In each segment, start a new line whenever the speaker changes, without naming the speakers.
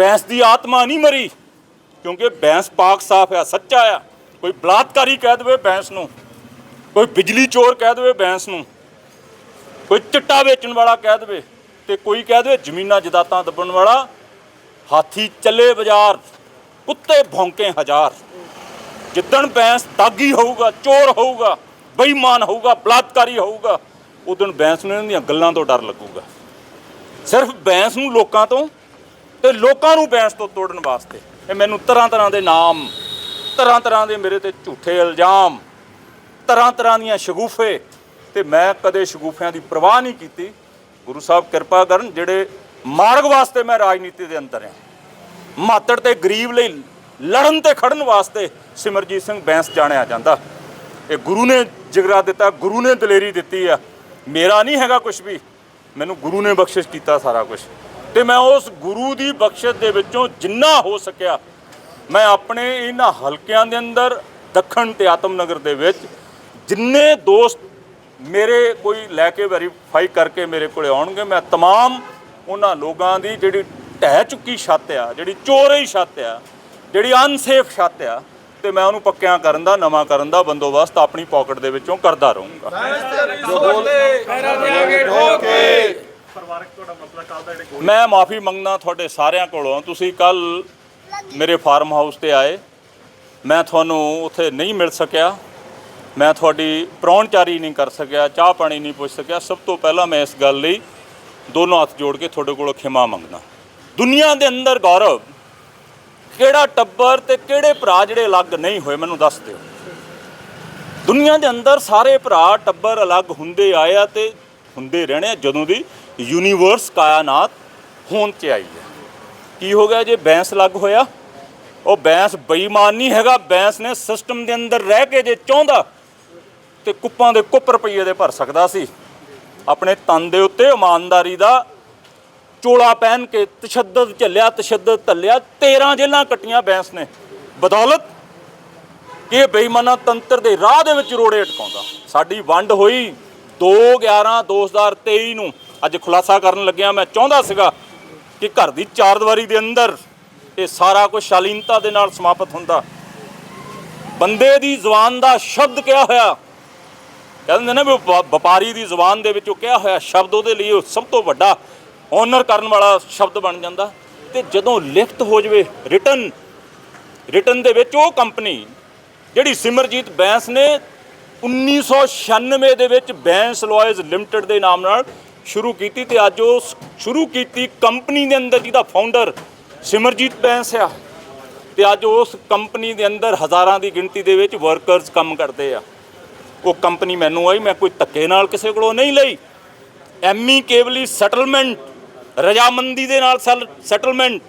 ਬੈਂਸ ਦੀ ਆਤਮਾ ਨਹੀਂ ਮਰੀ, ਕਿਉਂਕਿ ਬੈਂਸ ਪਾਕ ਸਾਫ਼ ਆ, ਸੱਚਾ ਆ। ਕੋਈ ਬਲਾਤਕਾਰੀ ਕਹਿ ਦੇਵੇ ਬੈਂਸ ਨੂੰ, ਕੋਈ ਬਿਜਲੀ ਚੋਰ ਕਹਿ ਦੇਵੇ ਬੈਂਸ ਨੂੰ, ਕੋਈ ਚਿੱਟਾ ਵੇਚਣ ਵਾਲਾ ਕਹਿ ਦੇਵੇ ਤੇ ਕੋਈ ਕਹਿ ਦੇਵੇ ਜ਼ਮੀਨਾਂ ਜਦਾਤਾਂ ਦੱਬਣ ਵਾਲਾ, ਹਾਥੀ ਚੱਲੇ ਬਾਜ਼ਾਰ, ਕੁੱਤੇ ਭੌਂਕੇ ਹਜ਼ਾਰ। ਜਿੱਦਣ ਬੈਂਸ ਦਾਗੀ ਹੋਊਗਾ, ਚੋਰ ਹੋਊਗਾ, ਬੇਈਮਾਨ ਹੋਊਗਾ, ਬਲਾਤਕਾਰੀ ਹੋਊਗਾ, ਉਦੋਂ ਬੈਂਸ ਨੂੰ ਇਹਨਾਂ ਦੀਆਂ ਗੱਲਾਂ ਤੋਂ ਡਰ ਲੱਗੂਗਾ। ਸਿਰਫ ਬੈਂਸ ਨੂੰ ਲੋਕਾਂ ਤੋਂ ਤੇ ਲੋਕਾਂ ਨੂੰ ਬੈਂਸ ਤੋਂ ਤੋੜਨ ਵਾਸਤੇ। ਇਹ ਮੈਨੂੰ ਤਰ੍ਹਾਂ ਤਰ੍ਹਾਂ ਦੇ ਨਾਮ, ਤਰ੍ਹਾਂ ਤਰ੍ਹਾਂ ਦੇ ਮੇਰੇ ਤੇ ਝੂਠੇ ਇਲਜ਼ਾਮ, ਤਰ੍ਹਾਂ ਤਰ੍ਹਾਂ ਦੀਆਂ ਸ਼ਗੂਫੇ ਤੇ ਮੈਂ ਕਦੇ ਸ਼ਗੂਫਿਆਂ ਦੀ ਪਰਵਾਹ ਨਹੀਂ ਕੀਤੀ। ਗੁਰੂ ਸਾਹਿਬ ਕਿਰਪਾ ਕਰਨ, ਜਿਹੜੇ ਮਾਰਗ ਵਾਸਤੇ ਮੈਂ ਰਾਜਨੀਤੀ ਦੇ ਅੰਦਰ ਹਾਂ, ਮਾਤੜ ਤੇ ਗਰੀਬ ਲਈ ਲੜਨ ਤੇ ਖੜਨ ਵਾਸਤੇ ਸਿਮਰਜੀਤ ਸਿੰਘ ਬੈਂਸ ਜਾਣਿਆ ਜਾਂਦਾ। ਇਹ ਗੁਰੂ ਨੇ ਜਿਗਰਾ ਦਿੱਤਾ, ਗੁਰੂ ਨੇ ਦਲੇਰੀ ਦਿੱਤੀ ਆ। ਮੇਰਾ ਨਹੀਂ ਹੈਗਾ ਕੁਝ ਵੀ। ਮੈਨੂੰ ਗੁਰੂ ਨੇ ਬਖਸ਼ਿਸ਼ ਕੀਤਾ ਸਾਰਾ ਕੁਝ ਤੇ ਮੈਂ ਉਸ ਗੁਰੂ ਦੀ ਬਖਸ਼ਿਸ਼ ਦੇ ਵਿੱਚੋਂ ਜਿੰਨਾ ਹੋ ਸਕਿਆ ਮੈਂ ਆਪਣੇ ਇਹਨਾਂ ਹਲਕਿਆਂ ਦੇ ਅੰਦਰ ਦੱਖਣ ਤੇ ਆਤਮਨਗਰ ਦੇ ਵਿੱਚ ਜਿੰਨੇ ਦੋਸਤ ਮੇਰੇ ਕੋਈ ਲੈ ਕੇ ਵੈਰੀਫਾਈ ਕਰਕੇ ਮੇਰੇ ਕੋਲੇ ਆਉਣਗੇ ਮੈਂ तमाम ਉਹਨਾਂ ਲੋਕਾਂ ਦੀ ਜਿਹੜੀ ਢਹਿ ਚੁੱਕੀ ਛੱਤ ਆ ਜਿਹੜੀ ਚੋਰੀ ਛੱਤ ਆ ਜਿਹੜੀ ਅਨਸੇਫ ਛੱਤ ਆ ਤੇ ਮੈਂ ਉਹਨੂੰ ਪੱਕਿਆਂ ਕਰਨ ਦਾ ਨਵਾਂ ਕਰਨ ਦਾ ਬੰਦੋਬਸਤ ਆਪਣੀ ਪਾਕਟ ਦੇ ਵਿੱਚੋਂ ਕਰਦਾ ਰਹੂੰਗਾ ਮੈਂ ਮਾਫੀ ਮੰਗਦਾ ਤੁਹਾਡੇ ਸਾਰਿਆਂ ਕੋਲੋਂ। ਤੁਸੀਂ ਕੱਲ ਮੇਰੇ ਫਾਰਮ ਹਾਊਸ ਤੇ ਆਏ। ਮੈਂ ਤੁਹਾਨੂੰ ਉੱਥੇ ਨਹੀਂ ਮਿਲ ਸਕਿਆ। ਮੈਂ ਤੁਹਾਡੀ ਪ੍ਰਾਹੁਣਚਾਰੀ ਨਹੀਂ ਕਰ ਸਕਿਆ, ਚਾਹ ਪਾਣੀ ਨਹੀਂ ਪੁੱਛ ਸਕਿਆ। ਸਭ ਤੋਂ ਪਹਿਲਾਂ ਮੈਂ ਇਸ ਗੱਲ ਲਈ ਦੋਨੋਂ ਹੱਥ ਜੋੜ ਕੇ ਤੁਹਾਡੇ ਕੋਲੋਂ ਖਿਮਾ ਮੰਗਦਾ। ਦੁਨੀਆ ਦੇ ਅੰਦਰ ਗੌਰਵ, ਕਿਹੜਾ ਟੱਬਰ ਤੇ ਕਿਹੜੇ ਭਰਾ ਜਿਹੜੇ ਅਲੱਗ ਨਹੀਂ ਹੋਏ, ਮੈਨੂੰ ਦੱਸ ਦਿਓ। ਦੁਨੀਆ ਦੇ ਅੰਦਰ ਸਾਰੇ ਭਰਾ ਟੱਬਰ ਅਲੱਗ ਹੁੰਦੇ ਆਏ ਆ ਤੇ ਹੁੰਦੇ ਰਹਿਣੇ ਆ ਜਦੋਂ ਦੀ ਯੂਨੀਵਰਸ ਕਾਇਨਾਤ ਹੋਂਦ ਚ ਆਈ ਹੈ। ਕੀ ਹੋ ਗਿਆ ਜੇ ਬੈਂਸ ਲੱਗ ਹੋਇਆ? ਉਹ ਬੈਂਸ ਬੇਈਮਾਨ ਨਹੀਂ ਹੈਗਾ, ਬੈਂਸ ਨੇ ਸਿਸਟਮ ਦੇ ਅੰਦਰ ਰਹਿ ਕੇ ਜੇ ਚਾਹੁੰਦਾ ਤੇ ਕੁੱਪਾਂ ਦੇ ਕੁੱਪ ਰੁਪਈਏ ਦੇ ਭਰ ਸਕਦਾ ਸੀ। ਆਪਣੇ ਤਨ ਦੇ ਉੱਤੇ ਇਮਾਨਦਾਰੀ ਦਾ ਚੋਲਾ ਪਹਿਨ ਕੇ ਤਸ਼ੱਦਦ ਝੱਲਿਆ, ਤਸ਼ੱਦਦ ਧੱਲਿਆ 13 ਜੇਲਾਂ ਕੱਟੀਆਂ ਬੈਂਸ ਨੇ। ਬਦੌਲਤ ਕਿ ਬੇਈਮਾਨਾ ਤੰਤਰ ਦੇ ਰਾਹ ਦੇ ਵਿੱਚ ਰੋੜੇ ਅਟਕਾਉਂਦਾ। ਸਾਡੀ ਵੰਡ ਹੋਈ 2 11 2023 ਨੂੰ। ਅੱਜ ਖੁਲਾਸਾ ਕਰਨ ਲੱਗਿਆ ਮੈਂ ਚਾਹੁੰਦਾ ਸੀਗਾ ਕਿ ਘਰ ਦੀ ਚਾਰ ਦੀਵਾਰੀ ਦੇ ਅੰਦਰ ਇਹ ਸਾਰਾ ਕੁਝ ਸ਼ਾਲੀਨਤਾ ਦੇ ਨਾਲ ਸਮਾਪਤ ਹੁੰਦਾ। ਬੰਦੇ ਦੀ ਜ਼ੁਬਾਨ ਦਾ ਸ਼ਬਦ ਕਿਹਾ ਹੋਇਆ ਕਹਿੰਦੇ ਨੇ ਵੀ ਵਪਾਰੀ ਦੀ ਜ਼ੁਬਾਨ ਦੇ ਵਿੱਚ ਉਹ ਕਿਹਾ ਹੋਇਆ ਸ਼ਬਦ ਉਹਦੇ ਲਈ ਉਹ ਸਭ ਤੋਂ ਵੱਡਾ ਓਨਰ ਕਰਨ ਵਾਲਾ ਸ਼ਬਦ ਬਣ ਜਾਂਦਾ। ਤੇ ਜਦੋਂ ਲਿਖਤ ਹੋ ਜਵੇ ਰਿਟਨ ਰਿਟਨ ਦੇ ਵਿੱਚ ਉਹ ਕੰਪਨੀ ਜਿਹੜੀ ਸਿਮਰਜੀਤ ਬੈਂਸ ਨੇ 1996 ਦੇ ਵਿੱਚ ਬੈਂਸ ਲਾਇਜ਼ ਲਿਮਟਿਡ ਦੇ ਨਾਮ ਨਾਲ ਸ਼ੁਰੂ ਕੀਤੀ ਤੇ ਅੱਜ ਉਹ ਸ਼ੁਰੂ ਕੀਤੀ ਕੰਪਨੀ ਦੇ ਅੰਦਰ ਜਿਹਦਾ ਫਾਊਂਡਰ ਸਿਮਰਜੀਤ ਬੈਂਸ ਆ। ਤੇ ਅੱਜ ਉਸ ਕੰਪਨੀ ਦੇ ਅੰਦਰ ਹਜ਼ਾਰਾਂ ਦੀ ਗਿਣਤੀ ਦੇ ਵਿੱਚ ਵਰਕਰਸ ਕੰਮ ਕਰਦੇ ਆ। ਉਹ ਕੰਪਨੀ ਮੈਨੂੰ ਆਈ, ਮੈਂ ਕੋਈ ਧੱਕੇ ਨਾਲ ਕਿਸੇ ਕੋਲੋਂ ਨਹੀਂ ਲਈ। ਐਮੀ ਕੇਵਲੀ ਸੈਟਲਮੈਂਟ ਰਜਾਮੰਦੀ ਦੇ ਨਾਲ ਸੈਟਲਮੈਂਟ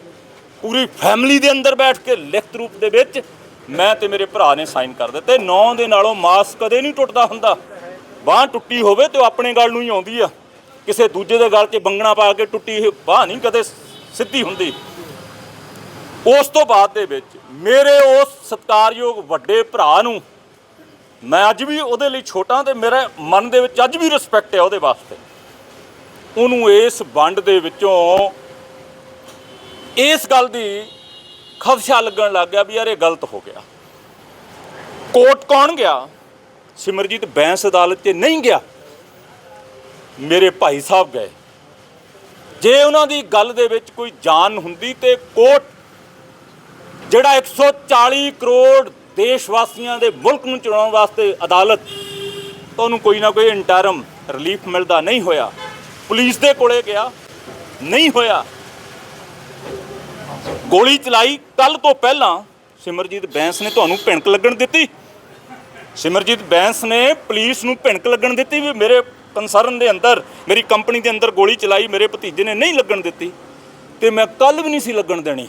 ਪੂਰੀ ਫੈਮਿਲੀ ਦੇ ਅੰਦਰ ਬੈਠ ਕੇ ਲਿਖਤ ਰੂਪ ਦੇ ਵਿੱਚ ਮੈਂ ਤੇ ਮੇਰੇ ਭਰਾ ਨੇ ਸਾਈਨ ਕਰ ਦਿੱਤੇ। ਨੌ ਦੇ ਨਾਲੋਂ ਮਾਸ ਕਦੇ ਨਹੀਂ ਟੁੱਟਦਾ ਹੁੰਦਾ। ਬਾਹ ਟੁੱਟੀ ਹੋਵੇ ਤੇ ਉਹ ਆਪਣੇ ਗੱਲ ਨੂੰ ਹੀ ਆਉਂਦੀ ਆ। ਕਿਸੇ ਦੂਜੇ ਦੇ ਗਲ 'ਚ ਬੰਗਣਾ ਪਾ ਕੇ ਟੁੱਟੀ ਬਾਹ ਨਹੀਂ ਕਦੇ ਸਿੱਧੀ ਹੁੰਦੀ। ਉਸ ਤੋਂ ਬਾਅਦ ਦੇ ਵਿੱਚ ਮੇਰੇ ਉਸ ਸਤਿਕਾਰਯੋਗ ਵੱਡੇ ਭਰਾ ਨੂੰ ਮੈਂ ਅੱਜ ਵੀ ਉਹਦੇ ਲਈ ਛੋਟਾ ਤੇ ਮੇਰੇ ਮਨ ਦੇ ਵਿੱਚ ਅੱਜ ਵੀ ਰਿਸਪੈਕਟ ਹੈ ਉਹਦੇ ਵਾਸਤੇ। ਉਹਨੂੰ ਇਸ ਵੰਡ ਦੇ ਵਿੱਚੋਂ ਇਸ ਗੱਲ ਦੀ ਖਦਸ਼ਾ ਲੱਗਣ ਲੱਗ ਗਿਆ ਵੀ ਯਾਰ ਇਹ ਗਲਤ ਹੋ ਗਿਆ। ਕੋਰਟ ਕੌਣ ਗਿਆ? ਸਿਮਰਜੀਤ ਬੈਂਸ ਅਦਾਲਤ 'ਚ ਨਹੀਂ ਗਿਆ। ਮੇਰੇ ਭਾਈ ਸਾਹਿਬ ਗਏ। ਜੇ ਉਹਨਾਂ ਦੀ ਗੱਲ ਦੇ ਵਿੱਚ ਕੋਈ ਜਾਨ ਹੁੰਦੀ ਤੇ ਕੋਰਟ ਜਿਹੜਾ 140 ਕਰੋੜ ਦੇਸ਼ ਵਾਸੀਆਂ ਦੇ ਮੁਲਕ ਨੂੰ ਚਲਾਉਣ ਵਾਸਤੇ ਅਦਾਲਤ ਤੁਹਾਨੂੰ ਕੋਈ ਨਾ ਕੋਈ ਇੰਟਰਮ ਰਿਲੀਫ ਮਿਲਦਾ ਨਹੀਂ ਹੋਇਆ। ਪੁਲਿਸ ਦੇ ਕੋਲੇ ਗਿਆ, ਨਹੀਂ ਹੋਇਆ। ਗੋਲੀ ਚਲਾਈ। ਕੱਲ ਤੋਂ ਪਹਿਲਾਂ ਸਿਮਰਜੀਤ ਬੈਂਸ ਨੇ ਤੁਹਾਨੂੰ ਭਿਣਕ ਲੱਗਣ ਦਿੱਤੀ। ਸਿਮਰਜੀਤ ਬੈਂਸ ਨੇ ਪੁਲਿਸ ਨੂੰ ਭਿਣਕ ਲੱਗਣ ਦਿੱਤੀ ਵੀ ਮੇਰੇ ਕੰਸਰਨ ਦੇ ਅੰਦਰ, ਮੇਰੀ ਕੰਪਨੀ ਦੇ ਅੰਦਰ ਗੋਲੀ ਚਲਾਈ, ਮੇਰੇ ਭਤੀਜੇ ਨੇ ਨਹੀਂ ਲੱਗਣ ਦਿੱਤੀ ਤੇ ਮੈਂ ਕੱਲ ਵੀ ਨਹੀਂ ਸੀ ਲੱਗਣ ਦੇਣੀ।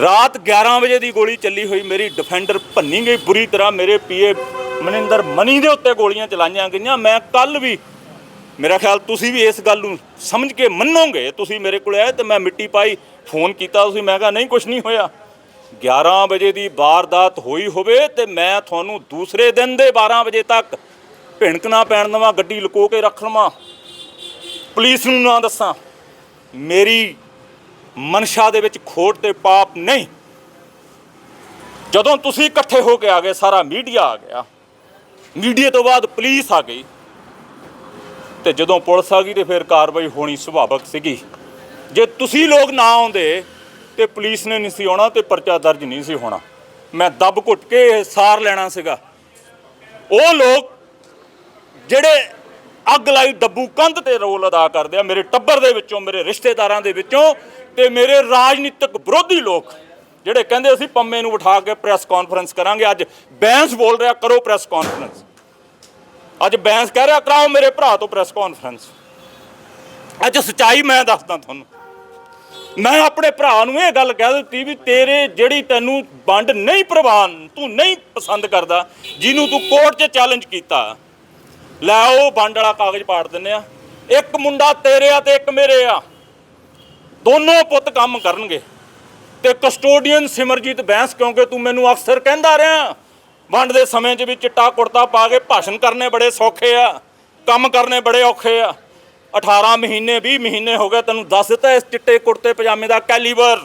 ਰਾਤ 11 ਵਜੇ ਦੀ ਗੋਲੀ ਚੱਲੀ ਹੋਈ, ਮੇਰੀ ਡਿਫੈਂਡਰ ਭੰਨੀ ਗਈ ਬੁਰੀ ਤਰ੍ਹਾਂ, ਮੇਰੇ ਪੀਏ ਮਨਿੰਦਰ ਮਨੀ ਦੇ ਉੱਤੇ ਗੋਲੀਆਂ ਚਲਾਈਆਂ ਗਈਆਂ, ਮੈਂ ਕੱਲ ਵੀ, ਮੇਰਾ ਖਿਆਲ ਤੁਸੀਂ ਵੀ ਇਸ ਗੱਲ ਨੂੰ ਸਮਝ ਕੇ ਮੰਨੋਗੇ, ਤੁਸੀਂ ਮੇਰੇ ਕੋਲ ਆਏ ਤੇ ਮੈਂ ਮਿੱਟੀ ਪਾਈ, ਫੋਨ ਕੀਤਾ, ਤੁਸੀਂ ਮੈਂ ਕਿਹਾ, ਨਹੀਂ ਕੁਝ ਨਹੀਂ ਹੋਇਆ। 11 ਵਜੇ ਦੀ ਵਾਰਦਾਤ ਹੋਈ ਹੋਵੇ ਤੇ ਮੈਂ ਤੁਹਾਨੂੰ ਦੂਸਰੇ ਦਿਨ ਦੇ 12 ਵਜੇ ਤੱਕ ਭਿਣਕ ਨਾ ਪੈਣ ਦੇਵਾਂ, ਗੱਡੀ ਲੁਕੋ ਕੇ ਰੱਖ ਲਵਾਂ। ਪੁਲਿਸ ਨੂੰ ਨਾ ਦੱਸਾਂ, ਮੇਰੀ ਮਨਸ਼ਾ ਦੇ ਵਿੱਚ ਖੋਟ ਤੇ ਪਾਪ ਨਹੀਂ। ਜਦੋਂ ਤੁਸੀਂ ਇਕੱਠੇ ਹੋ ਕੇ ਆ ਗਏ, ਸਾਰਾ ਮੀਡੀਆ ਆ ਗਿਆ। ਮੀਡੀਆ ਤੋਂ ਬਾਅਦ ਪੁਲਿਸ ਆ ਗਈ। ਤੇ ਜਦੋਂ ਪੁਲਿਸ ਆ ਗਈ, ਤੇ ਫਿਰ ਕਾਰਵਾਈ ਹੋਣੀ ਸੁਭਾਵਕ ਸੀਗੀ। ਜੇ ਤੁਸੀਂ ਲੋਕ ਨਾ ਆਉਂਦੇ, ਤੇ ਪੁਲਿਸ ਨੇ ਨਹੀਂ ਸੀ ਆਉਣਾ, ਤੇ ਪਰਚਾ ਦਰਜ ਨਹੀਂ ਸੀ ਹੋਣਾ। ਮੈਂ ਦੱਬ ਘੁੱਟ ਕੇ ਸਾਰ ਲੈਣਾ ਸੀਗਾ। ਉਹ ਲੋਕ ਜਿਹੜੇ ਅੱਗ ਲਾਈ ਡੱਬੂ ਕੰਧ ਤੇ ਰੋਲ ਅਦਾ ਕਰਦੇ ਆ, ਮੇਰੇ ਟੱਬਰ ਦੇ ਵਿੱਚੋਂ, ਮੇਰੇ ਰਿਸ਼ਤੇਦਾਰਾਂ ਦੇ ਵਿੱਚੋਂ ਤੇ ਮੇਰੇ ਰਾਜਨੀਤਿਕ ਵਿਰੋਧੀ ਲੋਕ, ਜਿਹੜੇ ਕਹਿੰਦੇ ਅਸੀਂ ਪੰਮੇ ਨੂੰ ਬਿਠਾ ਕੇ ਪ੍ਰੈਸ ਕਾਨਫਰੰਸ ਕਰਾਂਗੇ, ਅੱਜ ਬੈਂਸ ਬੋਲ ਰਿਹਾ, ਕਰੋ ਪ੍ਰੈਸ ਕਾਨਫਰੰਸ। ਅੱਜ ਬੈਂਸ ਕਹਿ ਰਿਹਾ, ਕਰਾਓ ਮੇਰੇ ਭਰਾ ਤੋਂ ਪ੍ਰੈਸ ਕਾਨਫਰੰਸ। ਅੱਜ ਸਚਾਈ ਮੈਂ ਦੱਸਦਾ ਤੁਹਾਨੂੰ। ਮੈਂ ਆਪਣੇ ਭਰਾ ਨੂੰ ਇਹ ਗੱਲ ਕਹਿ ਦਿੱਤੀ ਵੀ ਤੇਰੇ ਜਿਹੜੀ ਤੈਨੂੰ ਵੰਡ ਨਹੀਂ ਪ੍ਰਵਾਨ, ਤੂੰ ਨਹੀਂ ਪਸੰਦ ਕਰਦਾ, ਜਿਹਨੂੰ ਤੂੰ ਕੋਰਟ 'ਚ ਚੈਲੰਜ ਕੀਤਾ ਲੈ ਉਹ ਵੰਡ ਵਾਲਾ ਕਾਗਜ਼ ਪਾੜ ਦਿੰਨੇ ਆ। ਇੱਕ ਮੁੰਡਾ ਤੇਰੇ ਆ ਤੇ ਇੱਕ ਮੇਰੇ ਆ। ਦੋਨੋਂ ਪੁੱਤ ਕੰਮ ਕਰਨਗੇ। ਤੇ ਕਸਟੋਡੀਅਨ ਸਿਮਰਜੀਤ ਬੈਂਸ, ਕਿਉਂਕਿ ਤੂੰ ਮੈਨੂੰ ਅਕਸਰ ਕਹਿੰਦਾ ਰਿਹਾ, ਵੰਡ ਦੇ ਸਮੇਂ 'ਚ ਵੀ ਚਿੱਟਾ ਕੁੜਤਾ ਪਾ ਕੇ ਭਾਸ਼ਣ ਕਰਨੇ ਬੜੇ ਸੌਖੇ ਆ, ਕੰਮ ਕਰਨੇ ਬੜੇ ਔਖੇ ਆ। 18 ਮਹੀਨੇ 20 ਮਹੀਨੇ ਹੋ ਗਏ, ਤੈਨੂੰ ਦੱਸ ਦਿੱਤਾ ਇਸ ਚਿੱਟੇ ਕੁੜਤੇ ਪਜਾਮੇ ਦਾ ਕੈਲੀਬਰ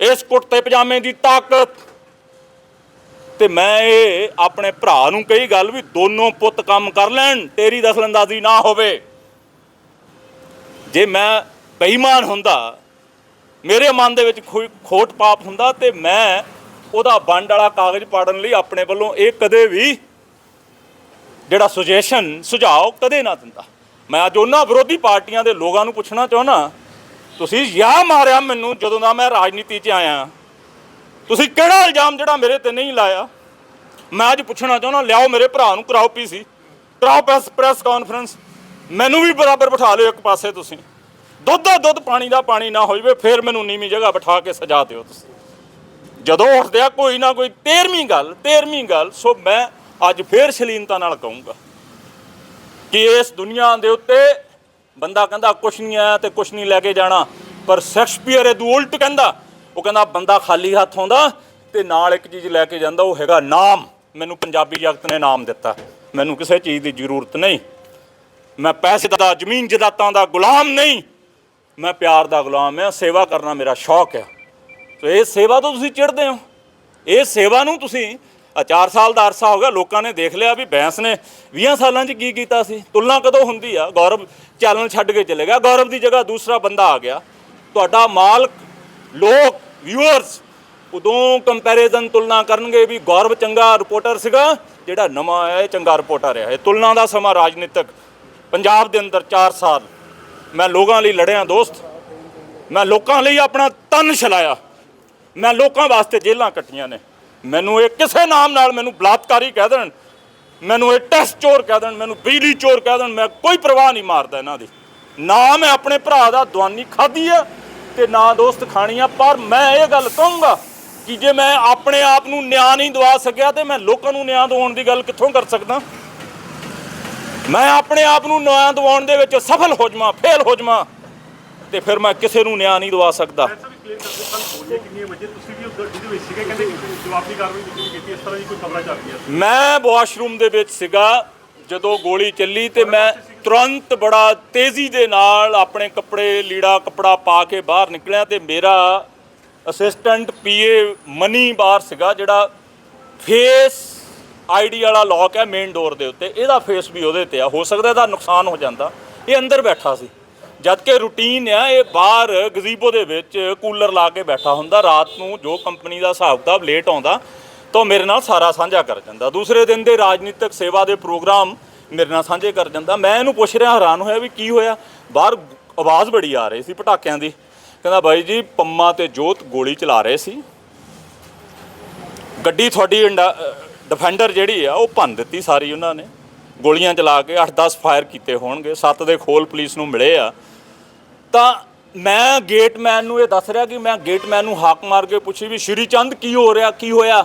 ਇਸ ਕੁੜਤੇ ਪਜਾਮੇ ਦੀ ਤਾਕਤ ਤੇ ਮੈਂ ਇਹ ਆਪਣੇ ਭਰਾ ਨੂੰ ਕਹੀ ਗੱਲ ਵੀ ਦੋਨੋਂ ਪੁੱਤ ਕੰਮ ਕਰ ਲੈਣ, ਤੇਰੀ ਦਖਲਅੰਦਾਜ਼ੀ ਨਾ ਹੋਵੇ। ਜੇ ਮੈਂ ਬੇਈਮਾਨ ਹੁੰਦਾ, ਮੇਰੇ ਮਨ ਦੇ ਵਿੱਚ ਖੋਟ ਪਾਪ ਹੁੰਦਾ ਤੇ ਮੈਂ ਉਹਦਾ ਵੰਡ ਵਾਲਾ ਕਾਗਜ਼ ਪਾੜਨ ਲਈ ਆਪਣੇ ਵੱਲੋਂ ਇਹ ਕਦੇ ਵੀ ਜਿਹੜਾ ਸੁਜੈਸ਼ਨ, ਸੁਝਾਅ ਕਦੇ ਨਾ ਦਿੰਦਾ। ਮੈਂ ਅੱਜ ਉਹਨਾਂ ਵਿਰੋਧੀ ਪਾਰਟੀਆਂ ਦੇ ਲੋਕਾਂ ਨੂੰ ਪੁੱਛਣਾ ਚਾਹੁੰਦਾ, ਤੁਸੀਂ ਯਾ ਮਾਰਿਆ ਮੈਨੂੰ ਜਦੋਂ ਦਾ ਮੈਂ ਰਾਜਨੀਤੀ 'ਚ ਆਇਆ। ਤੁਸੀਂ ਕਿਹੜਾ ਇਲਜ਼ਾਮ ਜਿਹੜਾ ਮੇਰੇ ਤੇ ਨਹੀਂ ਲਾਇਆ? ਮੈਂ ਅੱਜ ਪੁੱਛਣਾ ਚਾਹੁੰਦਾ, ਲਿਆਓ ਮੇਰੇ ਭਰਾ ਨੂੰ, ਕਰਾਓ ਪੀਸੀ, ਕਰਾਓ ਪ੍ਰੈਸ ਪ੍ਰੈਸ ਕਾਨਫਰੰਸ। ਮੈਨੂੰ ਵੀ ਬਰਾਬਰ ਬਿਠਾ ਲਿਓ ਇੱਕ ਪਾਸੇ ਤੁਸੀਂ। ਦੁੱਧ ਦਾ ਦੁੱਧ, ਪਾਣੀ ਦਾ ਪਾਣੀ ਨਾ ਹੋ ਜਵੇ, ਫਿਰ ਮੈਨੂੰ ਨੀਵੀਂ ਜਗ੍ਹਾ ਬਿਠਾ ਕੇ ਸਜਾ ਦਿਓ ਤੁਸੀਂ। ਜਦੋਂ ਉੱਠਦੇ ਆ, ਕੋਈ ਨਾ ਕੋਈ 13ਵੀਂ ਗੱਲ 13ਵੀਂ ਗੱਲ, ਸੋ ਮੈਂ ਅੱਜ ਫੇਰ ਸ਼ਲੀਨਤਾ ਨਾਲ ਕਹੂੰਗਾ ਕਿ ਇਸ ਦੁਨੀਆ ਦੇ ਉੱਤੇ ਬੰਦਾ ਕਹਿੰਦਾ, ਕੁਛ ਨਹੀਂ ਆਇਆ ਤੇ ਕੁਛ ਨਹੀਂ ਲੈ ਕੇ ਜਾਣਾ, ਪਰ ਸ਼ੈਕਸਪੀਅਰ ਇਹ ਦੂ ਉਲਟ ਕਹਿੰਦਾ ਉਹ ਕਹਿੰਦਾ ਬੰਦਾ ਖਾਲੀ ਹੱਥ ਆਉਂਦਾ ਤੇ ਨਾਲ ਇੱਕ ਚੀਜ਼ ਲੈ ਕੇ ਜਾਂਦਾ, ਉਹ ਹੈਗਾ ਨਾਮ। ਮੈਨੂੰ ਪੰਜਾਬੀ ਜਗਤ ਨੇ ਨਾਮ ਦਿੱਤਾ। ਮੈਨੂੰ ਕਿਸੇ ਚੀਜ਼ ਦੀ ਜ਼ਰੂਰਤ ਨਹੀਂ। ਮੈਂ ਪੈਸੇ ਦਾ, ਜ਼ਮੀਨ ਜਦਾਤਾਂ ਦਾ ਗੁਲਾਮ ਨਹੀਂ। ਮੈਂ ਪਿਆਰ ਦਾ ਗੁਲਾਮ ਆ ਸੇਵਾ ਕਰਨਾ ਮੇਰਾ ਸ਼ੌਕ ਆ ਤੇ ਇਹ ਸੇਵਾ ਤੋਂ ਤੁਸੀਂ ਚਿੜਦੇ ਹੋ। ਇਹ ਸੇਵਾ ਨੂੰ ਤੁਸੀਂ ਆ 4 ਸਾਲ ਦਾ ਅਰਸਾ ਹੋ ਗਿਆ, ਲੋਕਾਂ ਨੇ ਦੇਖ ਲਿਆ ਵੀ ਬੈਂਸ ਨੇ 20 ਸਾਲਾਂ 'ਚ ਕੀ ਕੀਤਾ ਸੀ। ਤੁਲਨਾ ਕਦੋਂ ਹੁੰਦੀ ਆ? ਗੌਰਵ ਚਾਲਨ ਛੱਡ ਕੇ ਚਲੇ ਗਿਆ। ਗੌਰਵ ਦੀ ਜਗ੍ਹਾ ਦੂਸਰਾ ਬੰਦਾ ਆ ਗਿਆ। ਤੁਹਾਡਾ ਮਾਲ ਲੋਕ ਵਿਊਅਰਸ ਉਦੋਂ ਕੰਪੈਰੀਜ਼ਨ ਤੁਲਨਾ ਕਰਨਗੇ ਵੀ ਗੌਰਵ ਚੰਗਾ ਰਿਪੋਰਟਰ ਸੀਗਾ, ਜਿਹੜਾ ਨਵਾਂ ਆਇਆ ਇਹ ਚੰਗਾ ਰਿਪੋਰਟਰ ਹੈ ਇਹ ਤੁਲਨਾ ਦਾ ਸਮਾਂ ਰਾਜਨੀਤਿਕ, ਪੰਜਾਬ ਦੇ ਅੰਦਰ 4 ਸਾਲ। ਮੈਂ ਲੋਕਾਂ ਲਈ ਲੜਿਆ ਦੋਸਤ। ਮੈਂ ਲੋਕਾਂ ਲਈ ਆਪਣਾ ਤਨ ਛਲਾਇਆ। ਮੈਂ ਲੋਕਾਂ ਵਾਸਤੇ ਜੇਲਾਂ ਕੱਟੀਆਂ ਨੇ। ਮੈਨੂੰ ਇਹ ਕਿਸੇ ਨਾਮ ਨਾਲ ਮੈਨੂੰ ਬਲਾਤਕਾਰੀ ਕਹਿ ਦੇਣ, ਮੈਨੂੰ ਇਹ ਟੈਸਟ ਚੋਰ ਕਹਿ ਦੇਣ, ਮੈਨੂੰ ਬਿਜਲੀ ਚੋਰ ਕਹਿ ਦੇਣ, ਮੈਂ ਕੋਈ ਪਰਵਾਹ ਨਹੀਂ ਮਾਰਦਾ ਇਹਨਾਂ ਦੀ। ਨਾ ਮੈਂ ਆਪਣੇ ਭਰਾ ਦਾ ਦਵਾਨੀ ਖਾਧੀ ਆ ਤੇ ਨਾ ਦੋਸਤ ਖਾਣੀ ਆ ਪਰ ਮੈਂ ਇਹ ਗੱਲ ਕਹੂੰਗਾ ਕਿ ਜੇ ਮੈਂ ਆਪਣੇ ਆਪ ਨੂੰ ਨਿਆਂ ਨਹੀਂ ਦਵਾ ਸਕਿਆ ਤੇ ਮੈਂ ਲੋਕਾਂ ਨੂੰ ਨਿਆਂ ਦਿਵਾਉਣ ਦੀ ਗੱਲ ਕਿੱਥੋਂ ਕਰ ਸਕਦਾ? ਮੈਂ ਆਪਣੇ ਆਪ ਨੂੰ ਨਿਆਂ ਦਿਵਾਉਣ ਦੇ ਵਿੱਚ ਸਫਲ ਹੋ ਜਾਵਾਂ ਫੇਲ ਹੋ ਜਾਵਾਂ ਤੇ ਫਿਰ ਮੈਂ ਕਿਸੇ ਨੂੰ ਨਿਆਂ ਨਹੀਂ ਦਵਾ ਸਕਦਾ। ਮੈਂ ਵਾਸ਼ਰੂਮ ਦੇ ਵਿੱਚ ਸੀਗਾ ਜਦੋਂ ਗੋਲੀ ਚੱਲੀ ਤੇ ਮੈਂ ਤੁਰੰਤ ਬੜਾ ਤੇਜ਼ੀ ਦੇ ਨਾਲ ਆਪਣੇ ਕੱਪੜੇ, ਲੀੜਾ, ਕੱਪੜਾ ਪਾ ਕੇ ਬਾਹਰ ਨਿਕਲਿਆ ਤੇ ਮੇਰਾ ਅਸਿਸਟੈਂਟ ਪੀਏ ਮਨੀ ਬਾਰ ਸੀਗਾ, ਜਿਹੜਾ ਫੇਸ ਆਈਡੀ ਵਾਲਾ ਲੌਕ ਹੈ ਮੇਨ ਡੋਰ ਦੇ ਉੱਤੇ। ਇਹਦਾ ਫੇਸ ਵੀ ਉਹਦੇ ਤੇ ਆ। ਹੋ ਸਕਦਾ ਇਹਦਾ ਨੁਕਸਾਨ ਹੋ ਜਾਂਦਾ। ਇਹ ਅੰਦਰ ਬੈਠਾ ਸੀ। ਜਦ ਕਿ ਰੂਟੀਨ ਆ, ਇਹ ਬਾਹਰ ਗਜ਼ੀਬੋ ਦੇ ਵਿੱਚ ਕੂਲਰ ਲਾ ਕੇ ਬੈਠਾ ਹੁੰਦਾ। ਰਾਤ ਨੂੰ ਜੋ ਕੰਪਨੀ ਦਾ ਹਿਸਾਬ ਕਿਤਾਬ ਲੇਟ ਆਉਂਦਾ ਤਾਂ ਉਹ ਮੇਰੇ ਨਾਲ ਸਾਰਾ ਸਾਂਝਾ ਕਰ ਜਾਂਦਾ। ਦੂਸਰੇ ਦਿਨ ਦੇ ਰਾਜਨੀਤਿਕ ਸੇਵਾ ਦੇ ਪ੍ਰੋਗਰਾਮ ਮੇਰੇ ਨਾਲ ਸਾਂਝੇ ਕਰ ਜਾਂਦਾ। ਮੈਂ ਇਹਨੂੰ ਪੁੱਛ ਰਿਹਾ, ਹੈਰਾਨ ਹੋਇਆ ਵੀ ਕੀ ਹੋਇਆ? ਬਾਹਰ ਆਵਾਜ਼ ਬੜੀ ਆ ਰਹੀ ਸੀ ਪਟਾਕਿਆਂ ਦੀ। ਕਹਿੰਦਾ, ਬਾਈ ਜੀ, ਪੰਮਾ ਤੇ ਜੋਤ ਗੋਲੀ ਚਲਾ ਰਹੇ ਸੀ। ਗੱਡੀ ਤੁਹਾਡੀ ਡਿਫੈਂਡਰ ਜਿਹੜੀ ਆ, ਉਹ ਭੰਨ ਦਿੱਤੀ ਸਾਰੀ ਉਹਨਾਂ ਨੇ। ਗੋਲੀਆਂ ਚਲਾ ਕੇ 8-10 ਫਾਇਰ ਕੀਤੇ ਹੋਣਗੇ। ਸੱਤ ਦੇ ਖੋਲ ਪੁਲਿਸ ਨੂੰ ਮਿਲੇ ਆ। ਤਾਂ ਮੈਂ ਗੇਟਮੈਨ ਨੂੰ ਇਹ ਦੱਸ ਰਿਹਾ ਕਿ ਮੈਂ ਗੇਟਮੈਨ ਨੂੰ ਹਾਕ ਮਾਰ ਕੇ ਪੁੱਛੀ ਵੀ, ਸ਼੍ਰੀ ਚੰਦ, ਕੀ ਹੋ ਰਿਹਾ? ਕੀ ਹੋਇਆ?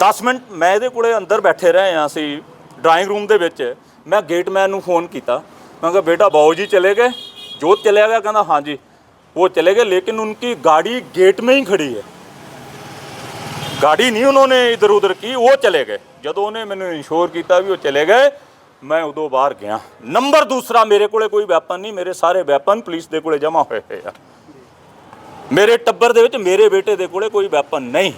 10 ਮਿੰਟ ਮੈਂ ਇਹਦੇ ਕੋਲੇ ਅੰਦਰ ਬੈਠੇ ਰਹੇ ਹਾਂ ਅਸੀਂ ਡਰਾਇੰਗ ਰੂਮ ਦੇ ਵਿੱਚ ਮੈਂ ਗੇਟਮੈਨ ਨੂੰ ਫੋਨ ਕੀਤਾ ਮੈਂ ਕਿਹਾ ਬੇਟਾ ਬਾਊ ਜੀ ਚਲੇ ਗਏ ਜੋਤ ਚਲਿਆ ਗਿਆ ਕਹਿੰਦਾ ਹਾਂਜੀ वो चले गए लेकिन उनकी गाड़ी गेट में ही खड़ी है गाड़ी नहीं उन्होंने इधर उधर की वो चले गए ਜਦੋਂ ਉਹਨੇ ਮੈਨੂੰ ਇਨਸ਼ੋਰ ਕੀਤਾ ਵੀ ਉਹ ਚਲੇ ਗਏ ਮੈਂ ਉਦੋਂ ਬਾਹਰ ਗਿਆ ਨੰਬਰ ਦੂਸਰਾ ਮੇਰੇ ਕੋਲੇ ਕੋਈ ਵੈਪਨ ਨਹੀਂ ਮੇਰੇ ਸਾਰੇ ਵੈਪਨ ਪੁਲਿਸ ਦੇ ਕੋਲੇ ਜਮ੍ਹਾਂ ਹੋਏ ਹੋਏ ਆ ਮੇਰੇ ਟੱਬਰ ਦੇ ਵਿੱਚ ਮੇਰੇ ਬੇਟੇ ਦੇ ਕੋਲੇ ਕੋਈ ਵੈਪਨ ਨਹੀਂ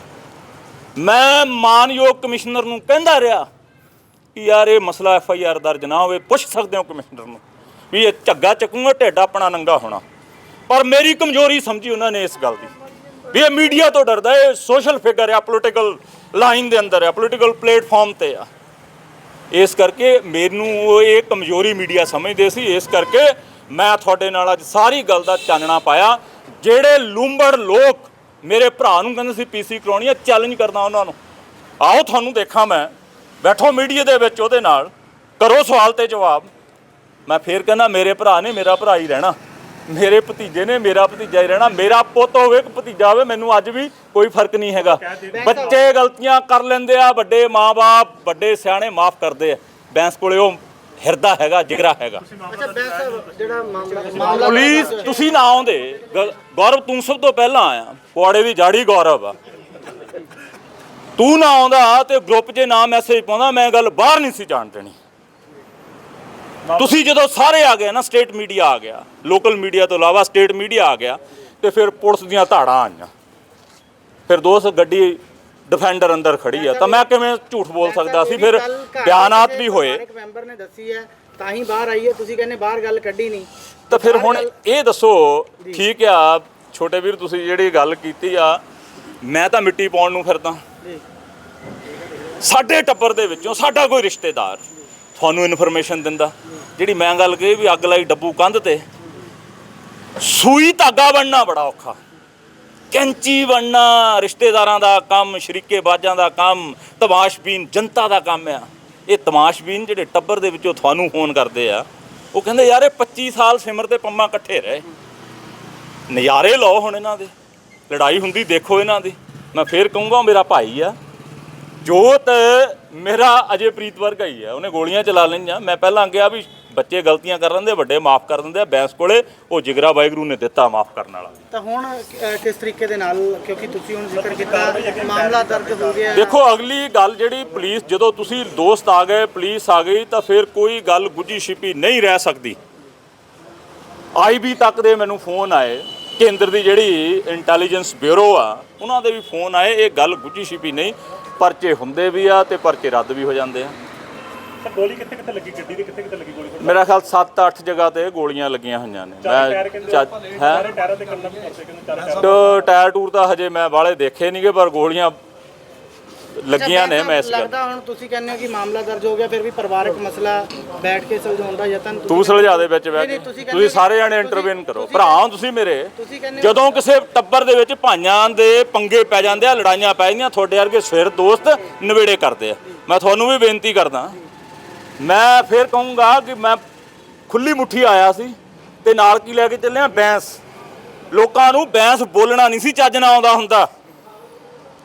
ਮੈਂ ਮਾਨਯੋਗ ਕਮਿਸ਼ਨਰ ਨੂੰ ਕਹਿੰਦਾ ਰਿਹਾ ਕਿ ਯਾਰ ਇਹ ਮਸਲਾ ਐਫ ਆਈ ਆਰ ਦਰਜ ਨਾ ਹੋਵੇ, ਪੁੱਛ ਸਕਦੇ ਹੋ ਕਮਿਸ਼ਨਰ ਨੂੰ ਵੀ ਇਹ ਝੱਗਾ ਚੱਕੂਗਾ, ਢਿੱਡ ਆਪਣਾ ਨੰਗਾ ਹੋਣਾ। ਪਰ ਮੇਰੀ ਕਮਜ਼ੋਰੀ ਸਮਝੀ ਉਹਨਾਂ ਨੇ ਇਸ ਗੱਲ ਦੀ ਵੀ ਇਹ ਮੀਡੀਆ ਤੋਂ ਡਰਦਾ, ਇਹ ਸੋਸ਼ਲ ਫਿਗਰ ਆ ਪੋਲੀਟੀਕਲ ਲਾਈਨ ਦੇ ਅੰਦਰ ਆ ਪੋਲੀਟੀਕਲ ਪਲੇਟਫਾਰਮ ਤੇ ਆ। ਇਸ ਕਰਕੇ ਮੈਨੂੰ ਉਹ ਇਹ ਕਮਜ਼ੋਰੀ ਮੀਡੀਆ ਸਮਝਦੇ ਸੀ, ਇਸ ਕਰਕੇ ਮੈਂ ਤੁਹਾਡੇ ਨਾਲ ਅੱਜ ਸਾਰੀ ਗੱਲ ਦਾ ਚਾਨਣਾ ਪਾਇਆ। ਜਿਹੜੇ ਲੂੰਬੜ ਲੋਕ ਮੇਰੇ ਭਰਾ ਨੂੰ ਕਹਿੰਦੇ ਸੀ ਪੀਸੀ ਕਰਾਉਣੀ ਆ ਚੈਲੰਜ ਕਰਦਾ ਉਹਨਾਂ ਨੂੰ। ਆਓ ਤੁਹਾਨੂੰ ਦੇਖਾਂ ਮੈਂ। ਬੈਠੋ ਮੀਡੀਆ ਦੇ ਵਿੱਚ ਉਹਦੇ ਨਾਲ। ਕਰੋ ਸਵਾਲ ਤੇ ਜਵਾਬ। ਮੈਂ ਫੇਰ ਕਹਿੰਦਾ ਮੇਰੇ ਭਰਾ ਨੇ ਮੇਰਾ ਭਰਾ ਹੀ ਰਹਿਣਾ। ਮੇਰੇ ਭਤੀਜੇ ਨੇ ਮੇਰਾ ਭਤੀਜਾ ਹੀ ਰਹਿਣਾ। ਮੇਰਾ ਪੁੱਤ ਹੋਵੇ ਕਿ ਭਤੀਜਾ ਹੋਵੇ ਮੈਨੂੰ ਅੱਜ ਵੀ ਕੋਈ ਫ਼ਰਕ ਨਹੀਂ ਹੈਗਾ। ਬੱਚੇ ਗਲਤੀਆਂ ਕਰ ਲੈਂਦੇ ਆ ਵੱਡੇ ਮਾਪੇ ਵੱਡੇ ਸਿਆਣੇ ਮਾਫ ਕਰਦੇ ਆ। ਬੈਂਸ ਕੋਲੇ ਉਹ ਹਿਰਦਾ ਹੈਗਾ ਜਿਗਰਾ ਹੈਗਾ।
ਅੱਛਾ ਬੈਂਸ ਸਾਹਿਬ ਜਿਹੜਾ ਮਾਮਲਾ ਮਾਮਲਾ
ਪਲੀਜ਼ ਤੁਸੀਂ ਨਾ ਆਉਂਦੇ। ਗੌਰਵ ਤੂੰ ਸਭ ਤੋਂ ਪਹਿਲਾਂ ਆਇਆ। ਪੌੜੇ ਦੀ ਜਾੜੀ ਗੌਰਵ ਆ। ਤੂੰ ਨਾ ਆਉਂਦਾ ਤੇ ਗਰੁੱਪ 'ਚ ਨਾ ਮੈਸੇਜ ਪਾਉਂਦਾ ਮੈਂ ਗੱਲ ਬਾਹਰ ਨਹੀਂ ਸੀ ਜਾਣ ਦੇਣੀ। ਤੁਸੀਂ ਜਦੋਂ ਸਾਰੇ ਆ ਗਏ ਨਾ ਸਟੇਟ ਮੀਡੀਆ ਆ ਗਿਆ। ਲੋਕਲ ਮੀਡੀਆ ਤੋਂ ਇਲਾਵਾ ਸਟੇਟ ਮੀਡੀਆ ਆ ਗਿਆ। ਤੇ ਫਿਰ ਪੁਲਿਸ ਦੀਆਂ ਧਾੜਾਂ ਆਈਆਂ। ਫਿਰ ਦੋਸਤ ਗੱਡੀ ਡਿਫੈਂਡਰ ਅੰਦਰ ਖੜੀ ਆ। ਤਾਂ ਮੈਂ ਕਿਵੇਂ ਝੂਠ ਬੋਲ ਸਕਦਾ ਸੀ? ਫਿਰ ਬਿਆਨਾਤ ਵੀ ਹੋਏ।
ਮੈਂਬਰ ਨੇ ਦੱਸੀ ਹੈ ਤਾਂ ਹੀ ਬਾਹਰ ਆਈ ਹੈ। ਤੁਸੀਂ ਕਹਿੰਦੇ ਬਾਹਰ ਗੱਲ ਕੱਢੀ ਨਹੀਂ।
ਤਾਂ ਫਿਰ ਹੁਣ ਇਹ ਦੱਸੋ ਠੀਕ ਆ ਛੋਟੇ ਵੀਰ ਤੁਸੀਂ ਜਿਹੜੀ ਗੱਲ ਕੀਤੀ ਆ ਮੈਂ ਤਾਂ ਮਿੱਟੀ ਪਾਉਣ ਨੂੰ ਫਿਰਦਾ। ਸਾਡੇ ਟੱਬਰ ਦੇ ਵਿੱਚੋਂ ਸਾਡਾ ਕੋਈ ਰਿਸ਼ਤੇਦਾਰ ਤੁਹਾਨੂੰ ਇਨਫੋਰਮੇਸ਼ਨ ਦਿੰਦਾ। ਜਿਹੜੀ ਮੈਂ ਗੱਲ ਕਹੀ ਵੀ ਅੱਗ ਲਾਈ ਡੱਬੂ ਕੰਧ ਤੇ ਸੂਈ ਧਾਗਾ ਬਣਨਾ ਬੜਾ ਔਖਾ। ਕੈਂਚੀ ਬਣਨਾ, ਰਿਸ਼ਤੇਦਾਰਾਂ ਦਾ ਕੰਮ, ਸ਼ਰੀਕੇ ਬਾਜਾਂ ਦਾ ਕੰਮ, ਤਮਾਸ਼ਬੀਨ ਜਨਤਾ ਦਾ ਕੰਮ ਆ। ਇਹ ਤਮਾਸ਼ਬੀਨ ਜਿਹੜੇ ਟੱਬਰ ਦੇ ਵਿੱਚੋਂ ਤੁਹਾਨੂੰ ਫੋਨ ਕਰਦੇ ਆ, ਉਹ ਕਹਿੰਦੇ, ਯਾਰ, ਇਹ 25 ਸਾਲ ਸਿਮਰ ਤੇ ਪੰਮਾ ਇਕੱਠੇ ਰਹੇ। ਨਜ਼ਾਰੇ ਲਓ ਹੁਣ ਇਹਨਾਂ ਦੇ। ਲੜਾਈ ਹੁੰਦੀ ਦੇਖੋ ਇਹਨਾਂ ਦੀ। ਮੈਂ ਫੇਰ ਕਹੂੰਗਾ ਮੇਰਾ ਭਾਈ ਆ। ਜੋਤ ਮੇਰਾ ਅਜੇ ਪ੍ਰੀਤ ਵਰਗਾ ਹੀ ਆ। ਉਹਨੇ ਗੋਲੀਆਂ ਚਲਾ ਲਈਆਂ। ਮੈਂ ਪਹਿਲਾਂ ਕਿਹਾ ਵੀ ਬੱਚੇ ਗਲਤੀਆਂ ਕਰ ਲੈਂਦੇ ਵੱਡੇ ਮਾਫ ਕਰ ਦਿੰਦੇ ਆ ਬੈਂਸ ਕੋਲੇ ਉਹ ਜਿਗਰਾ ਵਾਹਿਗੁਰੂ ਨੇ ਦਿੱਤਾ ਮਾਫ ਕਰਨ ਵਾਲਾ।
ਤਾਂ ਹੁਣ ਅਹ, ਕਿਸ ਤਰੀਕੇ ਦੇ ਨਾਲ ਕਿਉਂਕਿ ਤੁਸੀਂ ਹੁਣ ਜ਼ਿਕਰ ਕੀਤਾ ਮਾਮਲਾ ਦਰਜ ਹੋ ਗਿਆ।
ਦੇਖੋ ਅਗਲੀ ਗੱਲ ਜਿਹੜੀ ਪੁਲਿਸ ਜਦੋਂ ਤੁਸੀਂ ਦੋਸਤ ਆ ਗਏ ਪੁਲਿਸ ਆ ਗਈ ਤਾਂ ਫਿਰ ਕੋਈ ਗੱਲ ਗੁੱਜੀ ਛਿਪੀ ਨਹੀਂ ਰਹਿ ਸਕਦੀ। ਆਈਬੀ ਤੱਕ ਦੇ ਮੈਨੂੰ ਫੋਨ ਆਏ ਕੇਂਦਰ ਦੀ ਜਿਹੜੀ ਇੰਟੈਲੀਜੈਂਸ ਬਿਊਰੋ ਆ ਉਹਨਾਂ ਦੇ ਵੀ ਫੋਨ ਆਏ ਇਹ ਗੱਲ ਗੁੱਜੀ ਛਿਪੀ ਨਹੀਂ ਪਰਚੇ ਹੁੰਦੇ ਵੀ ਆ ਤੇ ਪਰਚੇ ਰੱਦ ਵੀ ਹੋ ਜਾਂਦੇ ਆ।
ਤਾਂ ਗੋਲੀ ਕਿੱਥੇ ਕਿੱਥੇ ਲੱਗੀ? ਗੱਡੀ ਦੇ ਕਿੱਥੇ ਕਿੱਥੇ ਲੱਗੀ ਗੋਲੀ?
ਮੇਰਾ ਖਿਆਲ 7-8 ਜਗ੍ਹਾ ਤੇ ਗੋਲੀਆਂ ਲੱਗੀਆਂ ਹੋਈਆਂ ਨੇ। ਮੈਂ ਹੈਂ?
ਟਾਇਰਾਂ ਦੇ ਕੰਨਾਂ ਵਿੱਚ ਕਹਿੰਦੇ ਚਾਰੇ ਟਾਇਰ
ਟੋ- ਟਾਇਰ ਟੂਰ ਤਾਂ ਹਜੇ ਮੈਂ ਵਾਲੇ ਦੇਖੇ ਨਹੀਂਗੇ ਪਰ ਗੋਲੀਆਂ ਲੱਗੀਆਂ ਨੇ ਮੈਂ ਇਸ ਗੱਲ
ਲੱਗਦਾ ਹੁਣ ਤੁਸੀਂ ਕਹਿੰਦੇ ਹੋ ਕਿ ਮਾਮਲਾ ਦਰਜ ਹੋ ਗਿਆ ਫਿਰ ਵੀ ਪਰਿਵਾਰਕ ਮਸਲਾ ਬੈਠ ਕੇ ਸੁਲਝਾਉਣ ਦਾ ਯਤਨ ਤੁਸੀਂ-
ਤੂੰ ਸੁਲਝਾ ਦੇ ਵਿੱਚ ਬਹਿ ਕੇ।
ਤੁਸੀਂ
ਸਾਰੇ ਜਣੇ ਇੰਟਰਵੈਨ ਕਰੋ। ਭਰਾ ਹੋ ਤੁਸੀਂ ਮੇਰੇ ਜਦੋਂ ਕਿਸੇ ਟੱਬਰ ਦੇ ਵਿੱਚ ਭਾਈਆਂ ਦੇ ਪੰਗੇ ਪੈ ਜਾਂਦੇ ਆ ਲੜਾਈਆਂ ਪੈ ਜਾਂਦੀਆਂ ਤੁਹਾਡੇ ਵਰਗੇ ਸਿਰ ਦੋਸਤ ਨਵੇੜੇ ਕਰਦੇ ਆ। ਮੈਂ ਤੁਹਾਨੂੰ ਵੀ ਬੇਨਤੀ ਕਰਦਾ ਮੈਂ ਫਿਰ ਕਹੂੰਗਾ ਕਿ ਮੈਂ ਖੁੱਲੀ ਮੁੱਠੀ ਆਇਆ ਸੀ ਤੇ ਨਾਲ ਕੀ ਲੈ ਕੇ ਚੱਲਿਆ? ਬੈਂਸ। ਲੋਕਾਂ ਨੂੰ ਬੈਂਸ ਬੋਲਣਾ ਨਹੀਂ ਸੀ ਚੱਜ ਨਾ ਆਉਂਦਾ ਹੁੰਦਾ।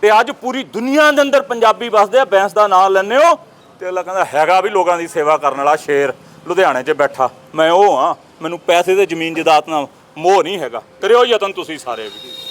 ਤੇ ਅੱਜ ਪੂਰੀ ਦੁਨੀਆ ਦੇ ਅੰਦਰ ਪੰਜਾਬੀ ਵਸਦੇ ਆ, ਬੈਂਸ ਦਾ ਨਾਮ ਲੈਂਦੇ ਹੋ। ਤੇ ਅਗਲਾ ਕਹਿੰਦਾ, ਹੈਗਾ ਵੀ ਲੋਕਾਂ ਦੀ ਸੇਵਾ ਕਰਨ ਵਾਲਾ ਸ਼ੇਰ, ਲੁਧਿਆਣੇ 'ਚ ਬੈਠਾ। ਮੈਂ ਉਹ ਹਾਂ, ਮੈਨੂੰ ਪੈਸੇ ਤੇ ਜ਼ਮੀਨ ਜਾਇਦਾਦ ਨਾਲ ਮੋਹ ਨਹੀਂ ਹੈਗਾ। ਕਰਿਓ ਯਤਨ ਤੁਸੀਂ ਸਾਰੇ ਵੀ।